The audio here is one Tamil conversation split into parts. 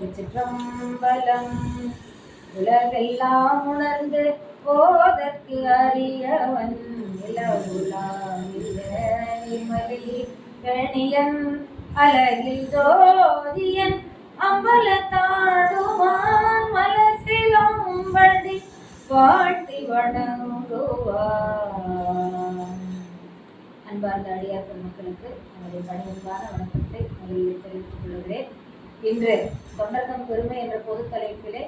திருச்சிற்றம்பலம். உலகெல்லாம் உணர்ந்து போதற்கு அறியவன் நிலவுலாமலி கணியன் அழகில் ஜோதியன் அம்பலத்தாடுவான் தாடுவான் மலர் சிலம்படி வணங்குவான். அன்பார்ந்த அடியார் பெருமக்களுக்கு நமது பணிவன்பான வணக்கத்தை முதலில் தெரிவித்துக் கொள்கிறேன். இன்று தொண்டர்தம் பெருமை என்ற பொது தலைப்பிலே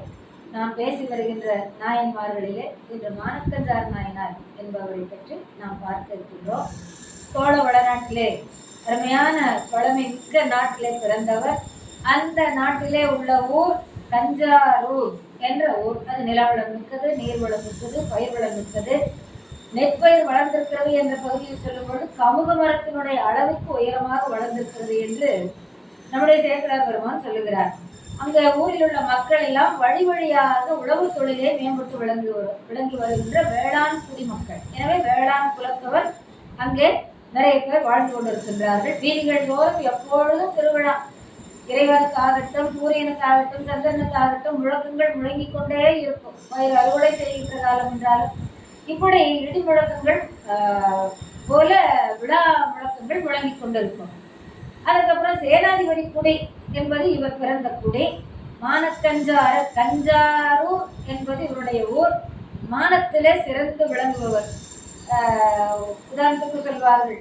நாம் பேசி வருகின்ற நாயன்மார்களிலே இன்று மானக்கஞ்சார் நாயனார் என்பவரை பற்றி நாம் பார்க்க இருக்கின்றோம். சோழ வடநாட்டிலே அருமையான பழமை மிக்க நாட்டிலே பிறந்தவர். அந்த நாட்டிலே உள்ள ஊர் தஞ்சாவூர் என்ற ஊர். அது நிலவளம் மிக்கது நீர்வளம் மிக்கது பயிர் வளம் மிக்கது. நெற்பயிர் வளர்ந்திருக்கிறது என்ற பகுதியில் சொல்லும்போது கமுக மரத்தினுடைய அளவுக்கு உயரமாக வளர்ந்திருக்கிறது என்று நம்முடைய சேக்கரார் பெருமான் சொல்லுகிறார். அங்க ஊரில் உள்ள மக்கள் எல்லாம் வழி வழியாக உழவு தொழிலை மேம்பட்டு விளங்கி வரு- விளங்கி வருகின்ற வேளாண் குடிமக்கள் எனவே வேளாண் குலத்தவர் அங்கே நிறைய பேர் வாழ்ந்து கொண்டிருக்கின்றார்கள். வீதிகள் தோறும் எப்பொழுதும் திருவிழா. இறைவனுக்காகட்டும் சூரியனுக்காகட்டும் சந்திரனுக்காகட்டும் முழக்கங்கள் முழங்கிக் கொண்டே இருக்கும். பயிர் அறுவடை செய்கின்ற காலம் என்றாலும் இப்படி இடி முழக்கங்கள் போல விழா முழக்கங்கள் முழங்கிக் கொண்டிருக்கும். அதுக்கப்புறம் சேனாதிபதி குடி என்பது இவர் பிறந்த குடி. மானக்கஞ்சார கஞ்சாரூர் என்பது இவருடைய ஊர். மானத்திலே சிறந்து விளங்குபவர். உதாரணத்துக்கு சொல்வார்கள்.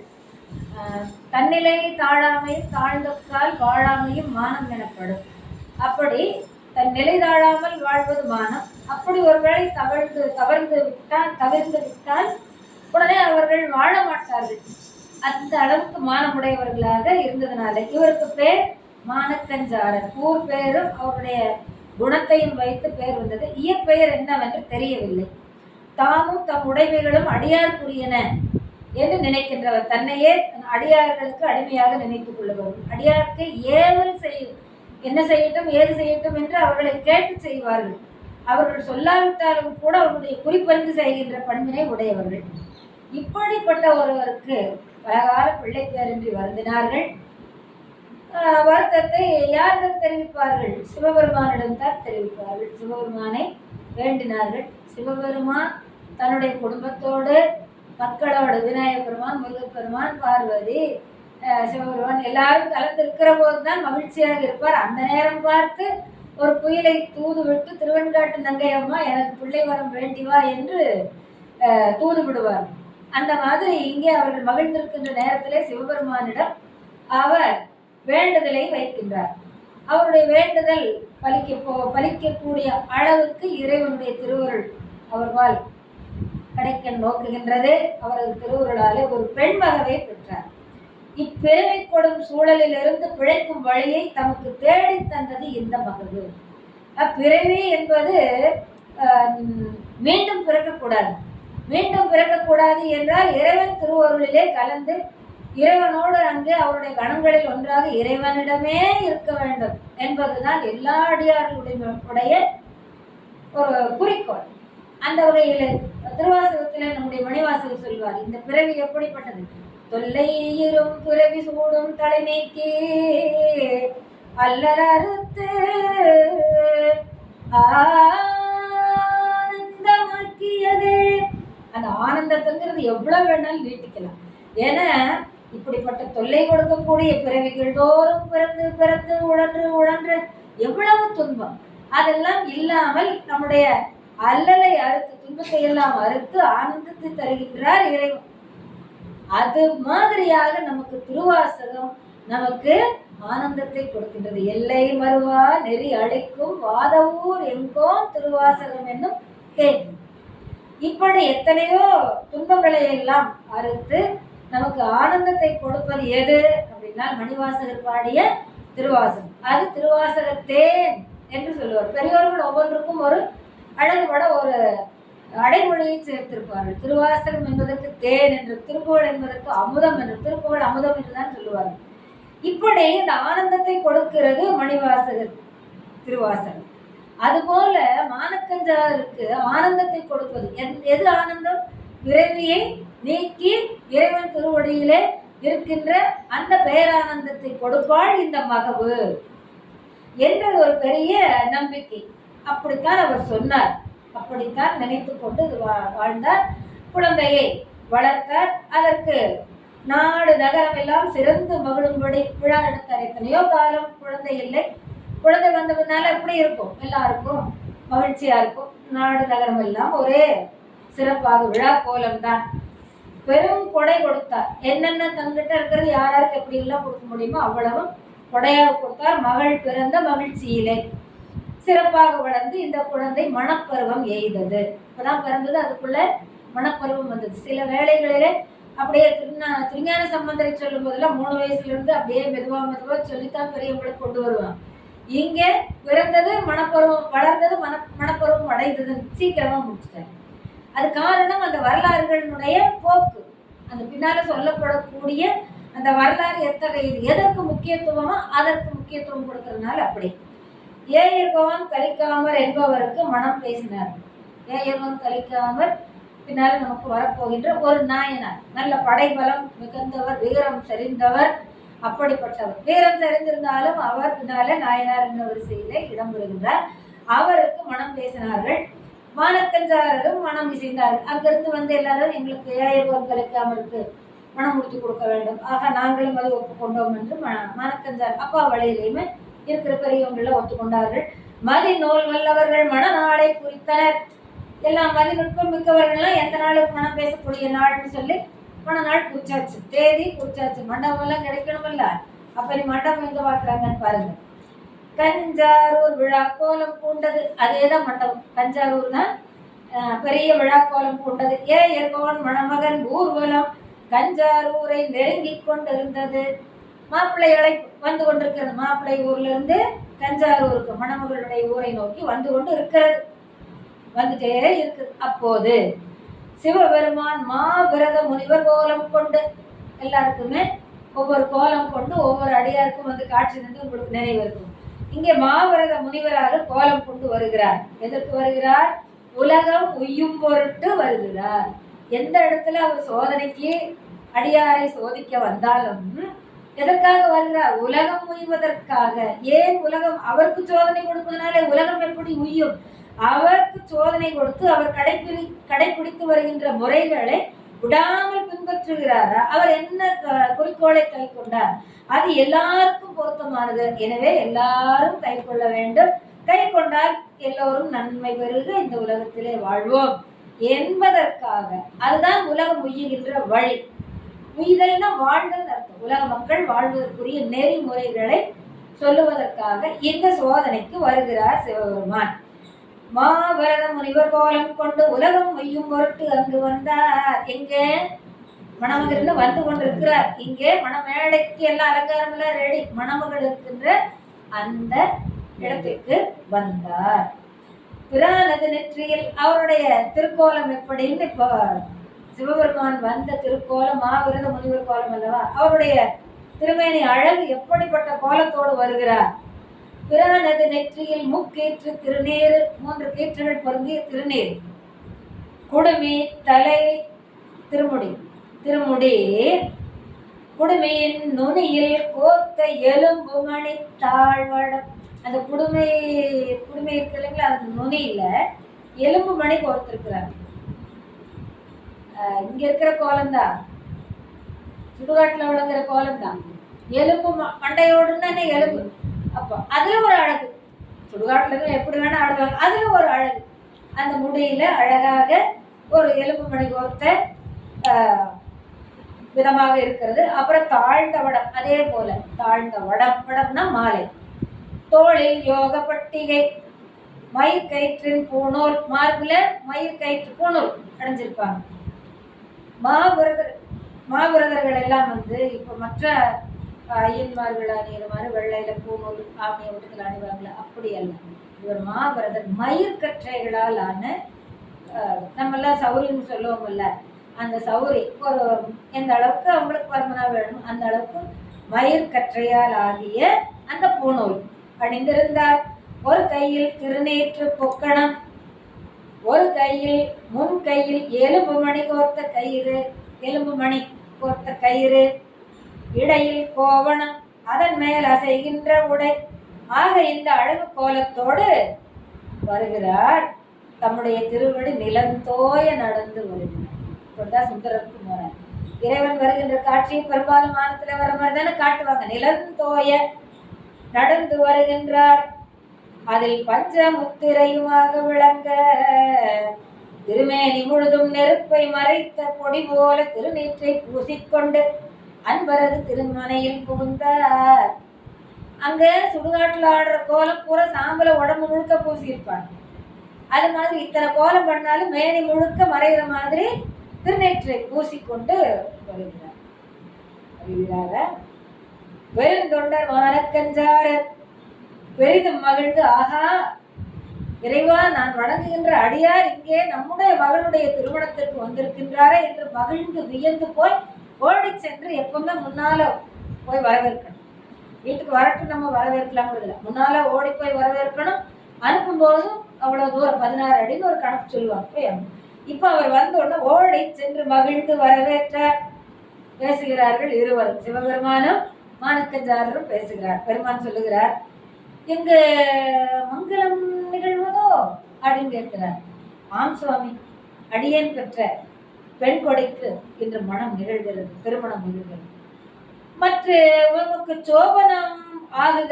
தன்னிலை தாழாமையும் தாழ்ந்தக்கால் வாழாமையும் மானம் எனப்படும். அப்படி தன் நிலை தாழாமல் வாழ்வது மானம். அப்படி ஒருவேளை தவழ்ந்து தவழ்ந்து விட்டால் தவிர்ந்து விட்டால் உடனே அவர்கள் வாழ மாட்டார்கள். அந்த அளவுக்கு மானமுடையவர்களாக இருந்ததுனால இவருக்கு பேர் மானக்கஞ்சாரர் ஊர் பெயரும் அவருடைய குணத்தையும் வைத்து பெயர் வந்தது. இயற்பெயர் என்னவென்று தெரியவில்லை. தாமும் தம் உடைமைகளும் அடியார்க்குரியன என்று நினைக்கின்றவர். தன்னையே அடியார்களுக்கு அடிமையாக நினைத்துக் கொள்ளுபவர். அடியாருக்கு ஏவல் செய்யும். என்ன செய்யட்டும் ஏது செய்யட்டும் என்று அவர்களை கேட்டு செய்வார்கள். அவர்கள் சொல்லாவிட்டாலும் கூட அவர்களுடைய குறிப்பறிந்து செய்கின்ற பண்பினை உடையவர்கள். இப்படிப்பட்ட ஒருவருக்கு பலகால பிள்ளை பேரின்றி வருந்தினார்கள். வருத்தத்தை யாரிடம் தெரிவிப்பார்கள்? சிவபெருமானிடம் தான் தெரிவிப்பார்கள். சிவபெருமானை வேண்டினார்கள். சிவபெருமான் தன்னுடைய குடும்பத்தோடு மக்களோடு விநாயகப் பெருமான் முருகப்பெருமான் பார்வதி சிவபெருமான் எல்லாரும் கலந்திருக்கிற போது தான் மகிழ்ச்சியாக இருப்பார். அந்த நேரம் பார்த்து ஒரு புயலை தூது விட்டு திருவெண்காட்டு நங்கையம்மா எனக்கு பிள்ளை வரம் வேண்டி வா என்று தூது விடுவார். அந்த மாதிரி இங்கே அவர்கள் மகிழ்ந்திருக்கின்ற நேரத்திலே சிவபெருமானிடம் அவர் வேண்டுதலை வைக்கின்றார். அவருடைய வேண்டுதல் பலிக்க போ பலிக்கக்கூடிய அளவுக்கு இறைவனுடைய திருவருள் அவர்வால் கிடைக்க நோக்குகின்றது. அவரது திருவுருளாலே ஒரு பெண் மகவை பெற்றார். இப்பெருமை கொடும் சூழலிலிருந்து பிழைக்கும் வழியை தமக்கு தேடி தந்தது இந்த மகவு அப்பிறவி என்பது மீண்டும் பிறக்கக்கூடாது. மீண்டும் பிறக்கக்கூடாது என்றால் இறைவன் திருவருளிலே கலந்து இறைவனோடு அங்கு அவருடைய கணங்களில் ஒன்றாக இறைவனிடமே இருக்க வேண்டும் என்பதுதான் எல்லா அடியார்களுடைய உடைய ஒரு குறிக்கோள். அந்த வகையில் திருவாசகத்தில் நம்முடைய மணிவாசகர் சொல்வார் இந்த பிறவி எப்படிப்பட்டது? தொல்லை இரும் பிறவி சூடும் தலைமைக்கு அல்லல் அறுத்து ஆனந்தமாக்கியதே அந்த ஆனந்தத்துங்கிறது எவ்வளோ வேணாலும் நீட்டிக்கலாம். ஏன்னா இப்படிப்பட்ட தொல்லை கொடுக்கக்கூடிய பிறவிகள் தோறும் பிறந்து பிறந்து உழன்று உழன்று எவ்வளவு துன்பம். அதெல்லாம் இல்லாமல் நம்முடைய அல்லலை அறுத்து துன்பத்தை எல்லாம் அறுத்து ஆனந்தத்தை தருகின்றார் இறைவன். அது மாதிரியாக நமக்கு திருவாசகம் நமக்கு ஆனந்தத்தை கொடுக்கின்றது. எல்லை மறுவா நெறி அழைக்கும் வாதவூர் எங்கோ திருவாசகம் என்னும் தேன். இப்படி எத்தனையோ துன்பங்களை எல்லாம் அறுத்து நமக்கு ஆனந்தத்தை கொடுப்பது எது அப்படின்னா மணிவாசகர் பாடிய திருவாசகம். அது திருவாசகத்தேன் என்று சொல்லுவார். பெரியோர்கள் ஒவ்வொன்றுக்கும் ஒரு அழகுபட ஒரு அடைமொழியை சேர்த்திருப்பார்கள். திருவாசகம் என்பதற்கு தேன் என்று திருப்புகழ் என்பதற்கு அமுதம் என்று திருப்புகழ் அமுதம் என்று தான் சொல்லுவார்கள். இப்படி இந்த ஆனந்தத்தை கொடுக்கிறது மணிவாசகர் திருவாசகம். அதுபோல மானக்கஞ்சாருக்கு ஆனந்தத்தை கொடுப்பது. எது- எது ஆனந்தம்? பிறவியை நீக்கி இறைவன் திருவடியிலே இருக்கின்ற அந்த பேரானந்தத்தை கொடுப்பாள் இந்த மகவு என்றது ஒரு பெரிய நம்பிக்கை. அப்படித்தான் அவர் சொன்னார். அப்படித்தான் நினைத்து கொண்டு இது வா- வாழ்ந்தார். குழந்தையை வளர்த்தார். அதற்கு நாடு நகரம் எல்லாம் சிறந்து மகிழும்படி விழா எடுத்தார் எத்தனையோ காலம் குழந்தை இல்லை. குழந்தை வந்ததுனால எப்படி இருக்கும்? எல்லாருக்கும் மகிழ்ச்சியா இருக்கும். நாடு நகரம் எல்லாம் ஒரே சிறப்பாக விழா கோலம்தான். பெரும் கொடை கொடுத்தார். என்னென்ன தங்கிட்ட இருக்கிறது யார் யாருக்கு எப்படி எல்லாம் கொடுக்க முடியுமோ அவ்வளவும் கொடையாக கொடுத்தார். மகள் பிறந்த மகிழ்ச்சியிலே சிறப்பாக வளர்ந்து இந்த குழந்தை மணப்பருவம் எய்தது. இப்போதான் பிறந்தது அதுக்குள்ள மணப்பருவம் வந்தது. சில வேளைகளிலே அப்படியே திருநா திருஞான சம்பந்தரை சொல்லும் போதெல்லாம் மூணு வயசுலேருந்து அப்படியே மெதுவாக மெதுவாக சொல்லித்தான் பெரியவங்களை கொண்டு வருவாங்க. இங்கே பிறந்தது மனப்பருவம் வளர்ந்தது மன மனப்பருவம் அடைந்தது சீக்கிரமாக முடிச்சிட்டாங்க. அது காரணம் அந்த வரலாறுகளினுடைய போக்கு. அந்த பின்னால் சொல்லப்படக்கூடிய அந்த வரலாறு எத்தகையது எதற்கு முக்கியத்துவமோ அதற்கு முக்கியத்துவம் கொடுக்கறதுனால அப்படி. ஏயர்கோவன் கலிக்காமர் என்பவருக்கு மனம் பேசினார். ஏயர்கோவன் கலிக்காமர் பின்னால் நமக்கு வரப்போகின்ற ஒரு நாயனார். நல்ல படைபலம் மிகுந்தவர் வீரம் செறிந்தவர் அப்படிப்பட்டவர். வீரம் தெரிந்திருந்தாலும் அவர் பின்னால நாயனார் என்ற வரிசையிலே இடம் பெறுகின்றார் அவருக்கு மனம் பேசினார்கள். வானக்கஞ்சாரரும் மனம் இசைந்தார்கள். அங்கிருந்து வந்து எல்லாரும் எங்களுக்கு தேய பொருட்களுக்கு அவருக்கு மனம் முடித்து கொடுக்க வேண்டும். ஆக நாங்களும் அதை ஒப்புக்கொண்டோம் என்று ம- மானக்கஞ்சார் அப்பா வழியிலையுமே இருக்கிற பெரியவங்களை ஒத்துக்கொண்டார்கள். மதி நூல் வல்லவர்கள் மனநாளை குறித்தனர். எல்லாம் மதி நுட்பம் மிக்கவர்கள்லாம் எந்த நாளுக்கு மனம் பேசக்கூடிய நாள்னு சொல்லி மனநாள் குறிச்சாச்சு தேதி குறிச்சாச்சு மண்டபமெல்லாம் கிடைக்கணுமில்ல. அப்போ நீ மண்டபம் எங்கே பார்க்குறாங்கன்னு பாருங்க. தஞ்சாரூர் விழா கோலம் பூண்டது. அதேதான் மண்டபம். கஞ்சாரூர்னா பெரிய விழா கோலம் பூண்டது. ஏ எர்கோன் மணமகன் ஊர்வலம் கஞ்சாரூரை நெருங்கி கொண்டிருந்தது? மாப்பிள்ளை மாப்பிள்ளைகளை வந்து கொண்டிருக்கிறது. மாப்பிள்ளை ஊர்லேருந்து இருந்து மணமகளுடைய ஊரை நோக்கி வந்து கொண்டு இருக்கிறது. வந்துட்டே இருக்குது. அப்போது சிவபெருமான் மாபிரத முனிவர் கோலம் கொண்டு எல்லாருக்குமே ஒவ்வொரு கோலம் கொண்டு ஒவ்வொரு அடியாருக்கும் வந்து காட்சி தந்து உங்களுக்கு நினைவு இருக்கும். இங்கே மாவிரத முனிவராக கோலம் கொண்டு வருகிறார். எதற்கு வருகிறார்? உலகம் உய்யும் பொருட்டு வருகிறார். எந்த இடத்துல அவர் சோதனைக்கு அடியாரை சோதிக்க வந்தாலும் எதற்காக வருகிறார்? உலகம் உய்வதற்காக. ஏன் உலகம் அவருக்கு சோதனை கொடுப்பதனாலே உலகம் எப்படி உய்யும்? அவருக்கு சோதனை கொடுத்து அவர் கடைப்பிடி கடைபிடித்து வருகின்ற முறைகளை விடாமல் பின்பற்றுகிறாரா? அவர் என்ன குறிக்கோளை கை கொண்டார்? அது எல்லாருக்கும் பொருத்தமானது. எனவே எல்லாரும் கை கொள்ள வேண்டும். கை கொண்டால் எல்லோரும் நன்மை பெருக இந்த உலகத்திலே வாழ்வோம். என்பதற்காக. அதுதான் உலகம் உய்யுகின்ற வழி. உய்தல்னா வாழ்தல் அர்த்தம். உலக மக்கள் வாழ்வதற்குரிய நெறிமுறைகளை சொல்லுவதற்காக இந்த சோதனைக்கு வருகிறார் சிவபெருமான். மாபரத முனிவர் கோலம் கொண்டு உலகம் மையும் பொருட்டு அங்கு வந்தார். எங்கே? மணமகர்னு வந்து கொண்டிருக்கிறார். இங்கே மணமேடைக்கு எல்லா அலங்காரம் எல்லாம் ரெடி மணமகள் இருக்கின்ற அந்த இடத்திற்கு வந்தார். பிரானது நெற்றியில் அவருடைய திருக்கோலம் எப்படின்னு இப்போ சிவபெருமான் வந்த திருக்கோலம் மாவிரத முனிவர் கோலம் அல்லவா? அவருடைய திருமேனி அழகு எப்படிப்பட்ட கோலத்தோடு வருகிறார்? பிரானது நெற்றியில் முக்கீற்று திருநீர் மூன்று கீற்றுகள் பொருந்திய திருநீர் குடுமி தலை திருமுடி திருமுடி. குடுமையின் நுனியில் கோத்த எலும்பு மணி தாழ்வடம் அந்த குடுமை குடுமை இருக்கு இல்லைங்களா? அந்த நுனியில் எலும்பு மணி கோர்த்துருக்குறாங்க. இங்கே இருக்கிற கோலம்தான். சுடுகாட்டில் விளங்குற கோலம்தான். எலும்பு ம- மண்டையோடுன்னா எலும்பு? அப்போ. அதில் ஒரு அழகு. சுடுகாட்டில் எப்படி வேணால் ஆடுவாங்க. அதில் ஒரு அழகு. அந்த முடியில் அழகாக ஒரு எலும்பு மணி கோர்த்த விதமாக இருக்கிறது. அப்புறம் தாழ்ந்த வடம். அதே போல தாழ்ந்த வடம். வடம்னா மாலை. தோளில் யோக பட்டிகை. மயிர் கயிற்றின் பூணூல் மார்பில் மயிர் கயிற்று பூணூல் அடைஞ்சிருப்பாங்க மாவிரதர் மாவிரதர்கள் எல்லாம் வந்து இப்போ மற்ற ஐயன்மார்கள் அணியிற மாதிரி வெள்ளையில பூநூல் ஆமிய ஒட்டுக்கள் அணிவாங்களே அப்படி அல்ல இவர் மாபரதர் மயிர்கற்றைகளால் ஆன நம்மளாம் சௌரின்னு சொல்லுவோம்ல அந்த சௌரி ஒரு எந்த அளவுக்கு அவங்களுக்கு பரமனா வேணும் அந்த அளவுக்கு மயிர்கற்றையால் ஆகிய அந்த பூநூல் அணிந்திருந்தார். ஒரு கையில் திருநேற்று பொக்கணம் ஒரு கையில் முன் கையில் எலும்பு மணி கோர்த்த கயிறு எலும்பு மணி கோர்த்த கயிறு இடையில் கோவணம் அதன் மேல் அசைகின்ற உடை. ஆக இந்த அழகு கோலத்தோடு வருகிறார். தம்முடைய திருவடி நிலந்தோய நடந்து வருகிறார். இப்படிதான் சுந்தரகுமாரன் இறைவன் வருகின்ற காட்சியை பெரும்பாலும் வானத்துல வர மாதிரி தானே காட்டுவாங்க. நிலந்தோய நடந்து வருகின்றார். அதில் பஞ்ச முத்திரையுமாக விளங்க திருமேனி முழுதும் நெருப்பை மறைத்த பொடி போல திருநீற்றை பூசிக்கொண்டு அன்பரது திருமனையில் புகுந்தார். அங்க சுடுகாட்டுல ஆடுற கோலம் பூரா சாம்பல உடம்பு முழுக்க பூசியிருப்பாங்க அது மாதிரி இத்தனை கோலம் பண்ணாலும் மேனி முழுக்க மறைகிற மாதிரி திருநேற்றை பூசிக்கொண்டு வருகிறார். வருகிறார? பெருந்தொண்டர் வானக்கஞ்சாரர் பெரிதும் மகிழ்ந்து ஆஹா இறைவா நான் வணங்குகின்ற அடியார் இங்கே நம்முடைய மகளுடைய திருமணத்திற்கு வந்திருக்கின்றாரே என்று மகிழ்ந்து வியந்து போய் ஓடி சென்று எப்பவுமே முன்னால போய் வரவேற்கணும். வீட்டுக்கு வரட்டும் நம்ம வரவேற்கலாங்கிறது இல்லை முன்னால ஓடி போய் வரவேற்கணும். அனுப்பும்போதும் அவ்வளோ தூரம் பதினாறு அடின்னு ஒரு கணக்கு சொல்லுவாங்க போய் அவர் வந்த உடனே ஓடி சென்று மகிழ்ந்து வரவேற்ற பேசுகிறார்கள் இருவரும். சிவபெருமானும் மாணிக்கஞ்சாரரும் பேசுகிறார். பெருமான் சொல்லுகிறார் இங்கு மங்களம் நிகழ்வதோ? அப்படின்னு கேட்கிறார். ஆம் சுவாமி அடியேன் பெற்ற பெண் கொடைக்கு இன்று மனம் நிகழ்கிறது திருமணம் நிகழ்கிறது. மற்ற உனக்கு சோபனம் ஆகுக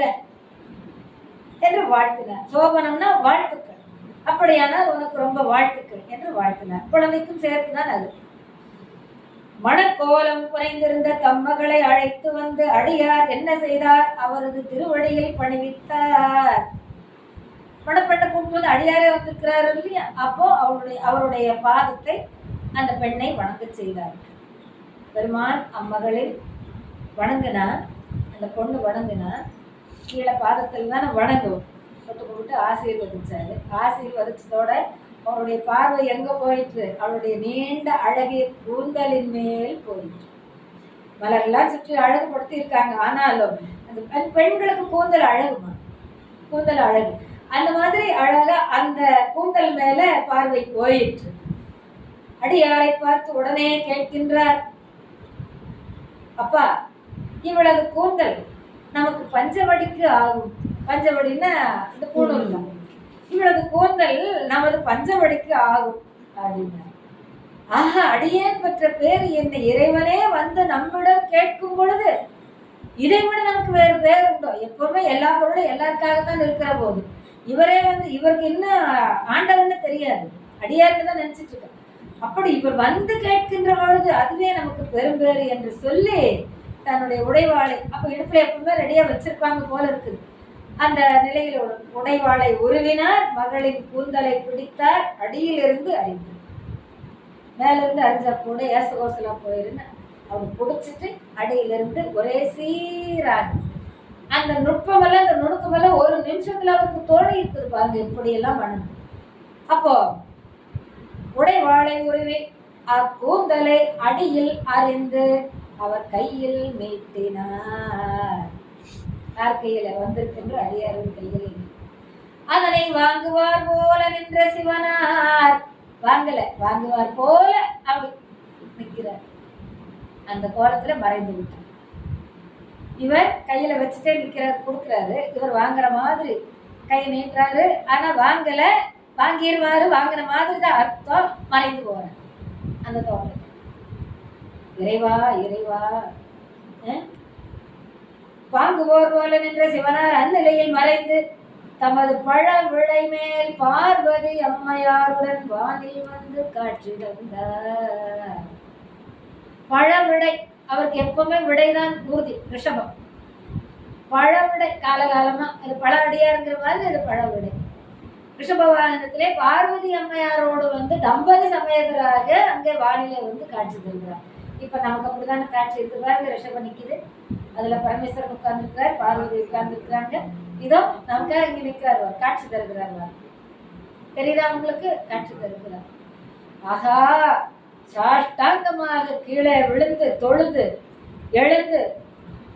என்று வாழ்த்தினார். சோபனம்னா வாழ்த்துக்கள். அப்படியானால் உனக்கு ரொம்ப வாழ்த்துக்கள் என்று வாழ்த்தினார். குழந்தைக்கும் சேர்த்துதான் அது. மணக்கோலம் குறைந்திருந்த தம்மகளை அழைத்து வந்து அடியார் என்ன செய்தார்? அவரது திருவடியில் பணிவித்தார். மணப்பெண்ணை கூப்பிட்டு வந்து அடியாரே வந்திருக்கிறார் இல்லையா? அப்போ அவருடைய அவருடைய பாதத்தை அந்த பெண்ணை வணங்க செய்தார் பெருமான் அம்மகளில் வணங்கினா அந்த பொண்ணு வணங்கினா கீழே பாதத்தில் தானே வணங்கும். தொட்டு போட்டு ஆசீர்வதிச்சாரு. ஆசீர்வதிச்சதோட அவருடைய பார்வை எங்க போயிட்டு அவருடைய நீண்ட அழகிய கூந்தலின் மேல் போயிட்டு மலரெல்லாம் சுற்றி அழகுபடுத்தி இருக்காங்க ஆனாலும் அந்த பெண் பெண்களுக்கு கூந்தல் அழகுமா? கூந்தல் அழகு. அந்த மாதிரி அழகா அந்த கூந்தல் மேல பார்வை போயிட்டு அடியாரை பார்த்து உடனே கேட்கின்றார் அப்பா இவளது கூந்தல் நமக்கு பஞ்சவடிக்கு ஆகும். பஞ்சவடின்னா இந்த கூணூர் தான் இவளது கூந்தல் நமது பஞ்சவடிக்கு ஆகும் அப்படின்னார். ஆஹா அடியேன் பெற்ற பேர் என்ன இறைவனே வந்து நம்மிடம் கேட்கும் பொழுது இதை விட நமக்கு வேறு பேர் உண்டோ? எப்பவுமே எல்லா பொருளும் எல்லாருக்காகத்தான் இருக்கிற போது. இவரே வந்து இவருக்கு என்ன ஆண்டவன்னு தெரியாது. அடியார்னு தான் நினைச்சிட்டு இருக்கேன் அப்படி இவர் வந்து கேட்கின்ற பொழுது அதுவே நமக்கு பெரும்பேறு என்று சொல்லி தன்னுடைய உடைவாளை அப்போ இடுப்புல எப்பவுமே ரெடியாக வச்சிருப்பாங்க போல இருக்குது. அந்த நிலையில் ஒரு உடைவாளை உருவினார் மகளின் கூந்தலை பிடித்தார் அடியிலிருந்து அறிந்தார் மேலிருந்து அறிஞ்சா கூட ஏசகோசலா போயிருன்னு அவர் பிடிச்சிட்டு அடியிலிருந்து ஒரே சீராக அந்த நுட்பமெல்லாம் அந்த நுணுக்கமெல்லாம் ஒரு நிமிஷத்துல அவருக்கு தோணி இருக்குது பாருங்க இப்படி எல்லாம் பண்ணணும். அப்போ உடைவாளை உருவி அக்கூந்தலை அடியில் அறிந்து அவர் கையில் மீட்டினார். யார் கையில வந்திருக்கின்ற அடியாரின் கையில் அதனை வாங்குவார் போல நின்ற சிவனார். வாங்கல வாங்குவார் போல அப்படி நிற்கிறார். அந்த கோலத்துல மறைந்து விட்டார். இவர் கையில வச்சுட்டே நிக்கிறார் கொடுக்குறாரு. இவர் வாங்குற மாதிரி கை நீட்டுறாரு. ஆனா வாங்கல வாங்கிடுவாரு வாங்குற மாதிரி தான் அர்த்தம். மறைந்து போகிறேன் அந்த தோட்டம் இறைவா இறைவா வாங்குவோர் போல நின்ற சிவனார் அந்நிலையில் மறைந்து தமது பழ விளை மேல் பார்வதி அம்மையாருடன் வானில் வந்து காட்சி தந்தார். பழ விடை அவருக்கு எப்பவுமே விடைதான் ஊர்தி ரிஷபம். பழ விடை காலகாலமா இது பழ அடியாருங்கிற மாதிரி இது பழ விடை. ரிஷபவாகனத்திலே பார்வதி அம்மையாரோடு வந்து தம்பதி சமயத்தராக அங்கே வானிலை வந்து காட்சி தருகிறார். இப்ப நமக்கு அப்படிதானே காட்சி இருக்கு பாருங்க ரிஷபம் நிக்குது. அதுல பரமேஸ்வரன் உட்கார்ந்துருக்கிறார் பார்வதி உட்கார்ந்துருக்கிறாங்க. இதோ நமக்காக இங்க நிற்கிறார் காட்சி தருகிறார் தெரியுதா உங்களுக்கு? காட்சி தருகிறார். ஆகா சாஷ்டாங்கமாக கீழே விழுந்து தொழுது எழுந்து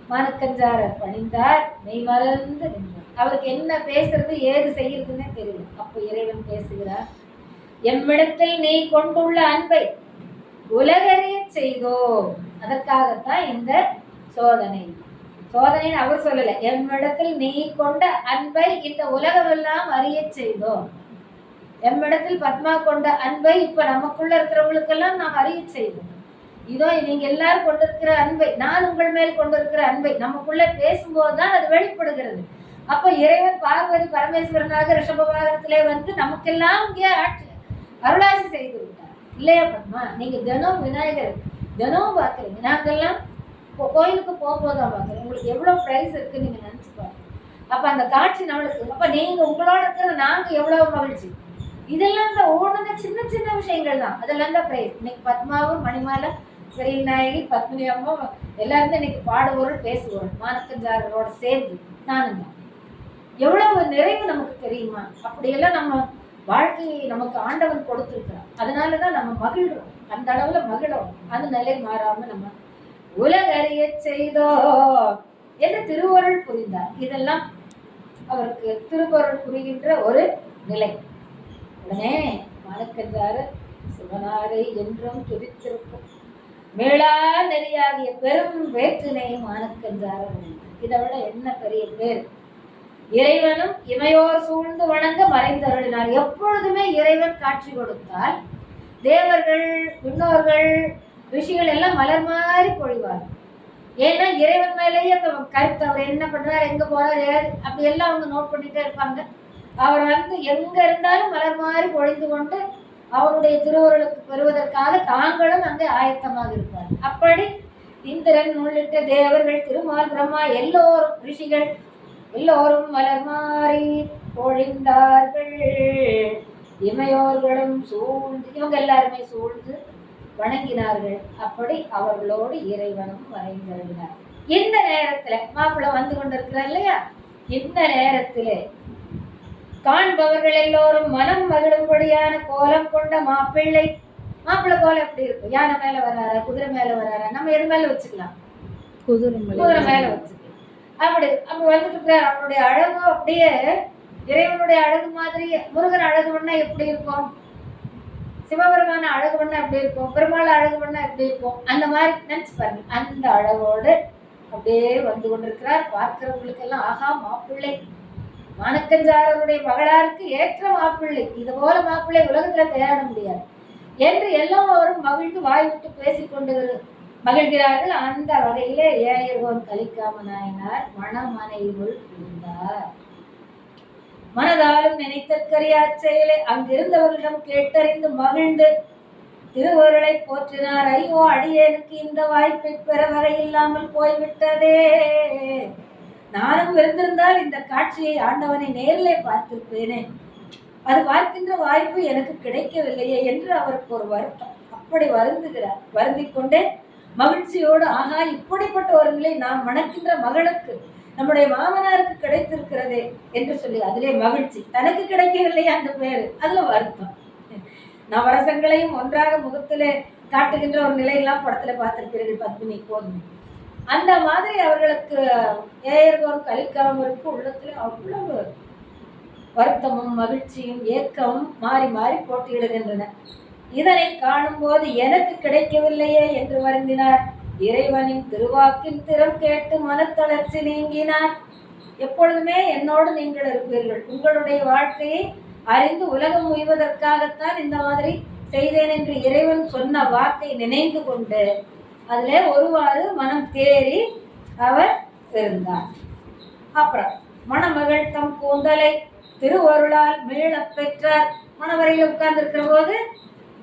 மனக்கஞ்சார பணிந்தார் மெய் மறந்து நின்றார். அவருக்கு என்ன பேசுறது ஏது செய்யறதுன்னே தெரியல. அப்போ இறைவன் பேசுகிறார் எம்மிடத்தில் நீ கொண்டுள்ள அன்பை உலகறிய செய்தோ? அதற்காகத்தான் இந்த சோதனை. சோதனைன்னு அவர் சொல்லல. எம்மிடத்தில் நீ கொண்ட அன்பை இந்த உலகமெல்லாம் அறிய செய்தோம் எம்மிடத்தில் பத்மா கொண்ட அன்பை இப்ப நமக்குள்ள இருக்கிறவங்களுக்கெல்லாம் நாம் அறிய செய்தோம். இதோ நீங்க எல்லாரும் கொண்டிருக்கிற அன்பை நான் உங்கள் மேல் கொண்டிருக்கிற அன்பை நமக்குள்ள பேசும்போது தான் அது வெளிப்படுகிறது. அப்ப இறைவன் பார்வதி பரமேஸ்வரனாக ரிஷப வாகனத்திலே வந்து நமக்கெல்லாம் இங்கே ஆட்சி அருளாசி செய்து விட்டார். இல்லையா பத்மா நீங்க தினம் விநாயகர் தினம் பார்க்குறீங்க நாங்கெல்லாம் இப்போ கோயிலுக்கு போகும்போது தான் பார்க்குறோம். உங்களுக்கு எவ்வளோ ப்ரைஸ் இருக்குன்னு நீங்கள் நினச்சி பாருங்க. அப்போ அந்த காட்சி நம்மளுக்கு அப்போ நீங்கள் உங்களோட இருக்கிறது நாங்கள் எவ்வளோ மகிழ்ச்சி. இதெல்லாம் இந்த ஒவ்வொன்றும் சின்ன சின்ன விஷயங்கள் தான். அதெல்லாம் தான் ப்ரைஸ் இன்னைக்கு பத்மாவும் மணிமாலை பெரிய நாயகி பத்மினி அம்மா எல்லாருமே இன்னைக்கு பாடுவோரும் பேசுவோம் மானக்கஞ்சாரோட சேர்ந்து நானும் தான். எவ்வளவு நிறைவு நமக்கு தெரியுமா? அப்படியெல்லாம் நம்ம வாழ்க்கையை நமக்கு ஆண்டவன் கொடுத்துருக்கிறான் அதனால தான் நம்ம மகிழ்றோம். அந்த அளவுல மகிழோம் அந்த நிலை மாறாம நம்ம உலகறிய செய்தோ என்று திருவருள் புரிந்தார். இதெல்லாம் அவருக்கு திருவருள் புரிகின்ற ஒரு நிலை. உடனே மானக்கஞ்சாறு சிவனாரை என்றும் துதித்திருக்கும். மேளா நெறியாகிய பெரும் வேற்றினை மானக்கஞ்சாறு இதை விட என்ன பெரிய பேர்? இறைவனும் இமையோர் சூழ்ந்து வணங்க மறைந்தருளினார். எப்பொழுதுமே இறைவன் காட்சி கொடுத்தால் தேவர்கள் முன்னோர்கள் ரிஷிகள் எல்லாம் மலர் மாதிரி பொழிவார். ஏன்னா இறைவன் மேலேயே கருத்து அவர் என்ன பண்றாரு எங்க போறாரு அப்படி எல்லாம் அவங்க நோட் பண்ணிட்டே இருப்பாங்க. அவர் வந்து எங்க இருந்தாலும் மலர் மாதிரி பொழிந்து கொண்டு அவருடைய திருவுருளுக்கு பெறுவதற்காக தாங்களும் அங்கே ஆயத்தமாக இருப்பார். அப்படி இந்திரன் உள்ளிட்ட தேவர்கள் திருமால் பிரம்மா எல்லோரும் ரிஷிகள் எல்லோரும் மலர் மாறி பொழிந்தார்கள். இமையோர்களும் சூழ்ந்து இவங்க எல்லாருமே சூழ்ந்து வணங்கினார்கள். அப்படி அவர்களோடு இறைவனும் வரைந்தருளினார் இந்த நேரத்துல மாப்பிள்ளை வந்து கொண்டிருக்கிறார் இல்லையா? இந்த நேரத்திலே காண்பவர்கள் எல்லோரும் மனம் மகிழும்படியான கோலம் கொண்ட மாப்பிள்ளை. மாப்பிள்ளை கோலம் எப்படி இருக்கும்? யானை மேல வராரா? குதிரை மேல வராரா? நம்ம எது மேல வச்சுக்கலாம்? குதிரை குதிரை மேல வச்சுக்கலாம். அப்படி அப்படி வந்துட்டு இருக்கிறார் அவனுடைய அழகு அப்படியே இறைவனுடைய அழகு மாதிரி முருகன் அழகு பண்ணா எப்படி இருக்கும்? சிவபெருமான அழகு பண்ணா எப்படி இருக்கும்? பெருமாள் அழகு பண்ணா எப்படி இருக்கும்? அந்த மாதிரி நினைச்சு பாருங்க. அந்த அழகோடு அப்படியே வந்து கொண்டிருக்கிறார். பார்க்கிறவங்களுக்கெல்லாம் ஆகா மாப்பிள்ளை. மாணக்கஞ்சாரருடைய மகளாருக்கு ஏற்ற மாப்பிள்ளை. இது போல மாப்பிள்ளை உலகத்துல தேட முடியாது. என்று எல்லோரும் மகிழ்ந்து வாய் விட்டு பேசிக்கொண்டு மகிழ்கிறார்கள். அந்த வகையிலே ஏயர்கோன் கலிக்காம நாயனார் மணமனையுள் இருந்தார் மனதாலும் நினைத்தற்கரிய அச்செயலை அங்கிருந்தவர்களிடம் கேட்டறிந்து மகிழ்ந்து திருவருளை போற்றினார். ஐயோ அடியேனுக்கு இந்த வாய்ப்பை பெற வரை இல்லாமல் போய்விட்டதே. நானும் இருந்திருந்தால் இந்த காட்சியை ஆண்டவனை நேரிலே பார்த்திருப்பேனே. அது பார்க்கின்ற வாய்ப்பு எனக்கு கிடைக்கவில்லையே என்று அவருக்கு ஒரு வருத்தம். அப்படி வருந்துகிறார். வருந்திக் கொண்டே மகிழ்ச்சியோடு ஆகா இப்படிப்பட்ட ஒரு நிலை நாம் மணக்கின்ற மகளுக்கு நம்முடைய மாமனாருக்கு கிடைத்திருக்கிறதே என்று சொல்லி அதிலே மகிழ்ச்சி. தனக்கு கிடைக்கவில்லையா அந்த பேர் அதுல வருத்தம். நவரசங்களையும் ஒன்றாக முகத்திலே காட்டுகின்ற ஒரு நிலையெல்லாம் படத்துல பார்த்திருப்பீர்கள் பத்மினி போதும் அந்த மாதிரி அவர்களுக்கு ஏயர்கோர் கலிக்காமருக்கு உள்ளத்துல அவ்வளவு வருத்தமும் மகிழ்ச்சியும் ஏக்கமும் மாறி மாறி போட்டியிடுகின்றன. இதனை காணும்போது எனக்கு கிடைக்கவில்லையே என்று வருந்தினார். இறைவனின் திருவாக்கின் திறம் கேட்டு மனத்தளர்ச்சி நீங்கினார். எப்பொழுதுமே என்னோடு நீங்கள் இருப்பீர்கள். உங்களுடைய வாழ்க்கையை அறிந்து உலகம் உய்வதற்காகத்தான் இந்த மாதிரி செய்தேன் என்று இறைவன் சொன்ன வார்த்தை நினைந்து கொண்டு அதிலே ஒருவாறு மனம் தேறி அவர் இருந்தார். அப்புறம் மணமகள் தம் கூந்தலை திருவருளால் மீளப் பெற்றார். மணவரையில் உட்கார்ந்திருக்கிற போது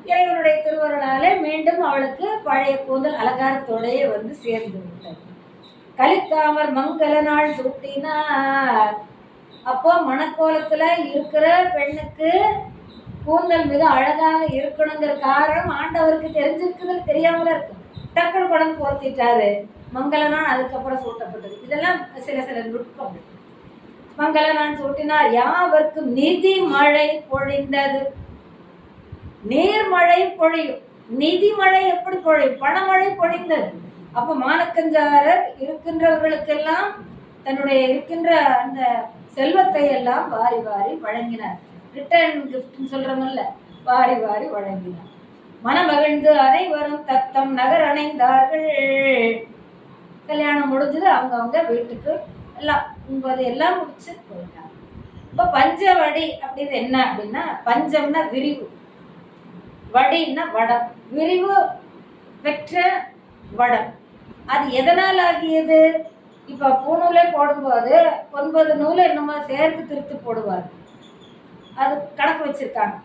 இறைவனுடைய திருவருளாலே மீண்டும் அவளுக்கு பழைய கூந்தல் அலங்காரத்தோடையே வந்து சேர்ந்து விட்டது. கலிக்காமர் மங்கள நாள் சூட்டினார். அப்போ மணக்கோலத்தில் இருக்கிற பெண்ணுக்கு கூந்தல் மிக அழகாக இருக்கணுங்கிற காரணம் ஆண்டவருக்கு தெரிஞ்சிருக்குது தெரியாமல இருக்கும் டக்குனு குழந்தை போர்த்திட்டாரு. மங்கள நாள் அதுக்கப்புறம் சூட்டப்பட்டது. இதெல்லாம் சில சில நுட்பங்கள். மங்கள நான் சூட்டினார். யாவர்க்கும் நிதி மழை பொழிந்தது. நேர்மழை பொழியும். நிதி மழை எப்படி பொழியும்? பணமழை பொழிந்தது. அப்ப மானக்கஞ்சாரர் இருக்கின்றவர்களுக்கெல்லாம் தன்னுடைய இருக்கின்ற அந்த செல்வத்தை எல்லாம் வாரி வாரி வழங்கினார். ரிட்டர்ன் கிஃப்ட்னு சொல்றோம்ல வாரி வாரி வழங்கினார். மனமகிழ்ந்து அனைவரும் தத்தம் நகர் அணைந்தார்கள். கல்யாணம் முடிஞ்சது அவங்கவுங்க வீட்டுக்கு எல்லாம் உண்பது எல்லாம் முடிச்சு போயிட்டாங்க. இப்போ பஞ்சவடி அப்படின்னு என்ன அப்படின்னா பஞ்சம்னா விரிவு. வடின்னா வடம் விரிவு பெற்ற வடம் அது எதனால் ஆகியது? இப்போ பூநூலே போடும்போது ஒன்பது நூலை என்னமோ சேர்த்து திருத்து போடுவார். அது கணக்கு வச்சிருக்காங்க.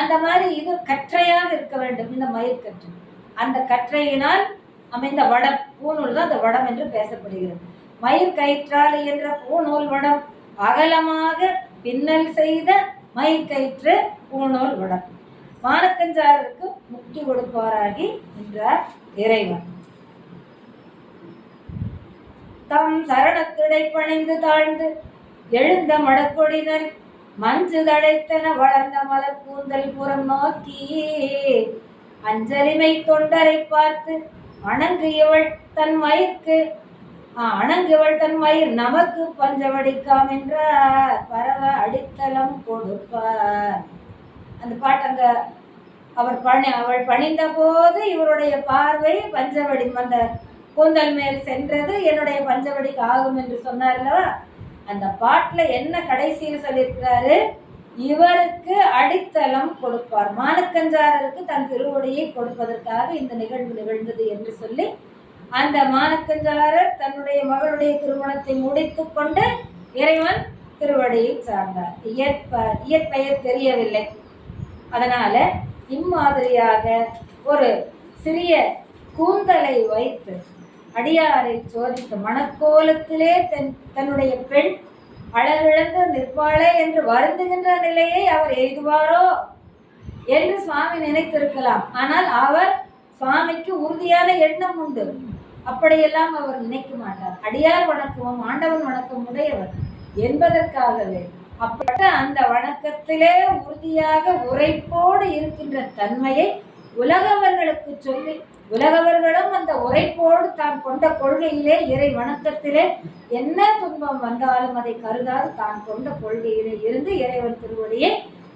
அந்த மாதிரி இது கற்றையாக இருக்க வேண்டும் இந்த மயிர்கற்று அந்த கற்றையினால் அமைந்த வடம் பூநூல் தான் அந்த வடம் என்று பேசப்படுகிறது. மயிர் கயிற்றால் என்ற பூநூல் வடம் அகலமாக பின்னல் செய்த மயிர் கயிற்று பூநூல் வடம். மானக்கஞ்சாரருக்கு முக்தி கொடுப்பாராகி நின்றார் இறைவன். தம் சரணத்திடை பணிந்து தாழ்ந்து எழுந்த மடக்கொடிதன் மஞ்சு தடைத்தன வளர்ந்த மலர் கூந்தல் புறம் நோக்கி அஞ்சலிமை தொண்டரை பார்த்து அணங்கியவள் தன் மயிர்க்கு அணங்கியவள் தன் மயிர் நமக்கு பஞ்சவடிக்காம் என்றார். பரவ அடித்தளம் கொடுப்பார். அந்த பாட்டு அங்க அவர் பணி அவள் பணிந்த போது இவருடைய பார்வை பஞ்சவடி அந்த கூந்தல் மேல் சென்றது என்னுடைய பஞ்சவடிக்கு ஆகும் என்று சொன்னார் அல்லவா? அந்த பாட்டில் என்ன கடைசியில் சொல்லியிருக்கிறாரு? இவருக்கு அடித்தளம் கொடுப்பார். மானக்கஞ்சாரருக்கு தன் திருவடியை கொடுப்பதற்காக இந்த நிகழ்வு நிகழ்ந்தது என்று சொல்லி அந்த மானக்கஞ்சாரர் தன்னுடைய மகளுடைய திருமணத்தை முடித்து கொண்டு இறைவன் திருவடியை சார்ந்தார். இயற்ப இயற்பெயர் தெரியவில்லை. அதனால இம்மாதிரியாக ஒரு சிறிய கூந்தலை வைத்து அடியாரை சோதித்த மணக்கோலத்திலே தன் தன்னுடைய பெண் அழகிழந்து நிற்பாளே என்று வருந்துகின்ற நிலையை அவர் எய்துவாரோ என்று சுவாமி நினைத்திருக்கலாம். ஆனால் அவர் சுவாமிக்கு உறுதியான எண்ணம் உண்டு. அப்படியெல்லாம் அவர் நினைக்க மாட்டார். அடியார் வணக்கமும் ஆண்டவன் வணக்கம் உடையவர் என்பதற்காகவே. அப்பட்ட அந்த வணக்கத்திலே உறுதியாக உரைப்போடு இருக்கின்ற தன்மையை உலகவர்களுக்கு சொல்லி உலகவர்களும் அந்த உரைப்போடு தான் கொண்ட கொள்கையிலே இறை வணக்கத்திலே என்ன துன்பம் வந்தாலும் அதை கருதாது. தான் கொண்ட கொள்கையிலே இருந்து இறைவன் திருவடியை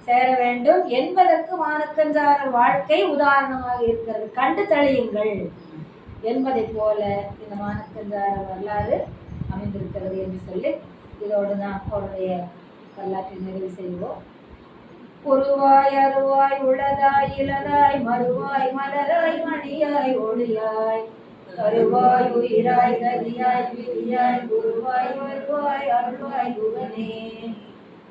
சேர வேண்டும் என்பதற்கு மானக்கஞ்சாரர் வாழ்க்கை உதாரணமாக இருக்கிறது. கண்டு தழியுங்கள் என்பதை போல இந்த மானக்கஞ்சார வரலாறு அமைந்திருக்கிறது என்று சொல்லி இதோடு நான் அவருடைய வரலாற்றை நிறைவு செய்வோம். குருவாய் அருவாய் உளதாய் இளதாய் மறுவாய் மலராய் மணியாய் ஒளியாய். கருவாய் உயிராய் கதியாய் விதியாய் குருவாய் வருவாய் அருள்வாய் குகனே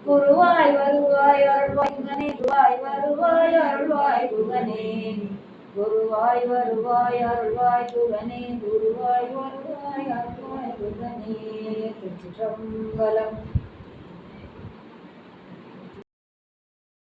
குருவாய் வருவாய் அருள்வாய் குகனே குருவாய் வருவாய் அருள்வாய் குகனே குருவாய் வருவாய் அருள்வாய் குகனே குருவாய் வருவாய் அருள்வாய் குகனே திருச்சிற்றம்பலம்.